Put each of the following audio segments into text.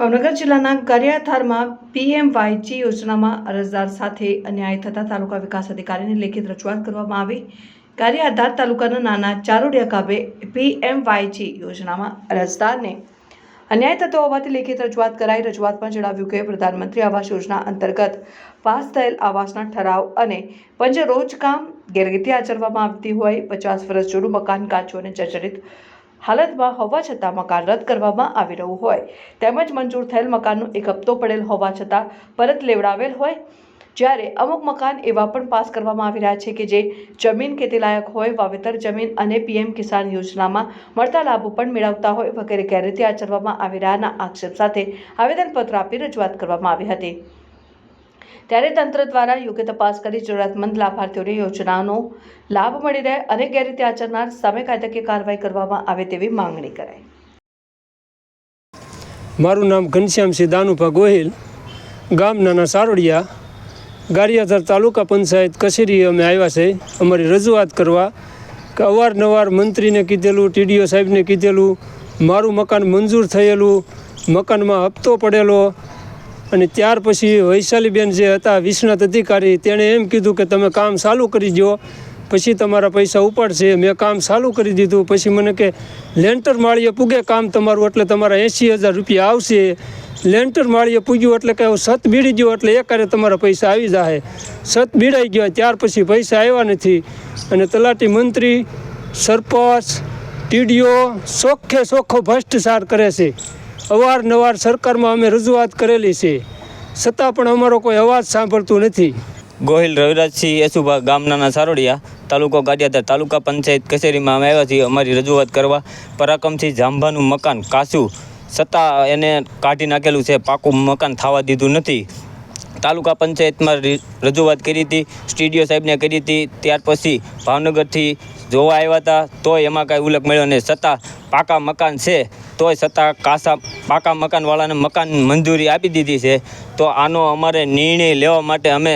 ભાવનગર જિલ્લાના ગારિયાધારમાં પીએમવાયજી યોજનામાં અરજદાર સાથે અન્યાય થતા તાલુકા વિકાસ અધિકારીને લેખિત રજૂઆત કરવામાં આવી. ગારિયાધાર તાલુકાના નાના ચારોડિયા ગામે પીએમવાયજી યોજનામાં અરજદારને અન્યાય થતો હોવાથી લેખિત રજૂઆત કરાઈ. રજૂઆતમાં જણાવ્યું કે પ્રધાનમંત્રી આવાસ યોજના અંતર્ગત પાસ થયેલ આવાસના ઠરાવ અને પંચરોજકામ ગેરરીતિ આચરવામાં આવતી હોય. પચાસ વર્ષ જૂનું મકાન કાચું અને જર્જરિત હાલતમાં હોવા છતાં મકાન રદ કરવામાં આવી રહ્યું હોય. તેમજ મંજૂર થયેલ મકાનનો એક હપ્તો પડેલ હોવા છતાં પરત લેવડાવેલ હોય. જ્યારે અમુક મકાન એવા પણ પાસ કરવામાં આવી રહ્યા છે કે જે જમીન ખેતીલાયક હોય, વાવેતર જમીન અને પીએમ કિસાન યોજનામાં મળતા લાભો પણ મેળવતા હોય વગેરે ગેરરીતિ આચરવામાં આવી રહ્યાના આક્ષેપ સાથે આવેદનપત્ર આપી રજૂઆત કરવામાં આવી હતી. ત્યારે તંત્ર દ્વારા યોગ્ય તપાસ કરી જરૂરિયાતમંદ લાભાર્થીઓને યોજનાનો લાભ મળી રહે અને ગેરરીતિ આચરનાર સામે કાયદાકીય કાર્યવાહી કરવામાં આવે તેવી માંગણી કરાઈ. મારું નામ ઘનશ્યામસિંહ દાનુભા ગોહિલ. ગામ નાના સારોડિયા. ગારિયાધર તાલુકા પંચાયત કચેરીએ અમે આવ્યા છે. અમારી રજૂઆત કરવા કે અવારનવાર મંત્રીને કીધેલું, ટીડીઓ સાહેબને કીધેલું, મારું મકાન મંજૂર થયેલું, મકાનમાં હપ્તો પડેલો અને ત્યાર પછી વૈશાલીબેન જે હતા, વિશ્વનાથ અધિકારી, તેણે એમ કીધું કે તમે કામ ચાલુ કરી દો પછી તમારા પૈસા ઉપાડશે મેં કામ ચાલુ કરી દીધું, પછી મને કે, લેન્ટર માળીએ પૂગે કામ તમારું, એટલે તમારા એંસી હજાર રૂપિયા આવશે. લેન્ટર માળીએ પૂગ્યું એટલે કે સત બીડી ગયો એટલે એકારે તમારા પૈસા આવી જાય સત બીડાઈ ગયો, ત્યાર પછી પૈસા આવ્યા નથી. અને તલાટી મંત્રી, સરપંચ, ટીડીઓ ચોખ્ખે ચોખ્ખો ભ્રષ્ટાચાર કરે છે. અવારનવાર સરકારમાં અમે રજૂઆત કરેલી છે. છતાં પણ અમારો કોઈ અવાજ સાંભળતું નથી. ગોહિલ રવિરાજસિંહ યશુભા ગામના સારોડિયા, તાલુકો ગાડિયાધાર તાલુકા પંચાયત કચેરીમાં અમે આવ્યા છીએ અમારી રજૂઆત કરવા. પરાક્રમસિંહ જાંભાનું મકાન કાસું છતાં એને કાઢી નાખેલું છે, પાકું મકાન થવા દીધું નથી. તાલુકા પંચાયતમાં રજૂઆત કરી હતી સ્ટીડીઓ સાહેબને કરી હતી, ત્યાર પછી ભાવનગરથી જોવા આવ્યા હતા, તોય એમાં કાંઈ ઉલ્લેખ મળ્યો નહીં. છતાં પાકા મકાન છે, તોય છતાં કાસા પાકા મકાનવાળાને મકાન મંજૂરી આપી દીધી છે. તો આનો અમારે નિર્ણય લેવા માટે અમે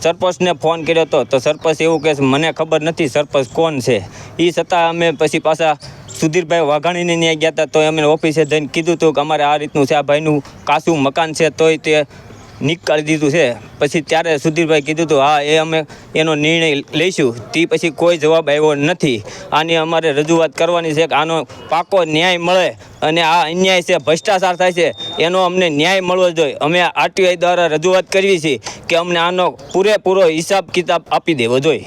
સરપંચને ફોન કર્યો હતો. તો સરપંચ એવું કહે મને ખબર નથી સરપંચ કોણ છે. એ છતાં અમે પછી પાછા સુધીરભાઈ વાઘાણીને ત્યાં ગયા હતા તો એમને ઓફિસે જઈને કીધું હતું કે અમારે આ રીતનું છે, આ ભાઈનું કાસું મકાન છે, તોય તે નીકાળી દીધું છે. પછી ત્યારે સુધીરભાઈ કીધું હતું, હા, એ અમે એનો નિર્ણય લઈશું. તે પછી કોઈ જવાબ આવ્યો નથી. આની અમારે રજૂઆત કરવાની છે કે આનો પાકો ન્યાય મળે અને આ અન્યાય છે, ભ્રષ્ટાચાર થાય છે, એનો અમને ન્યાય મળવો જોઈએ. અમે આરટીઆઈ દ્વારા રજૂઆત કરવી છે કે અમને આનો પૂરેપૂરો હિસાબ કિતાબ આપી દેવો જોઈએ.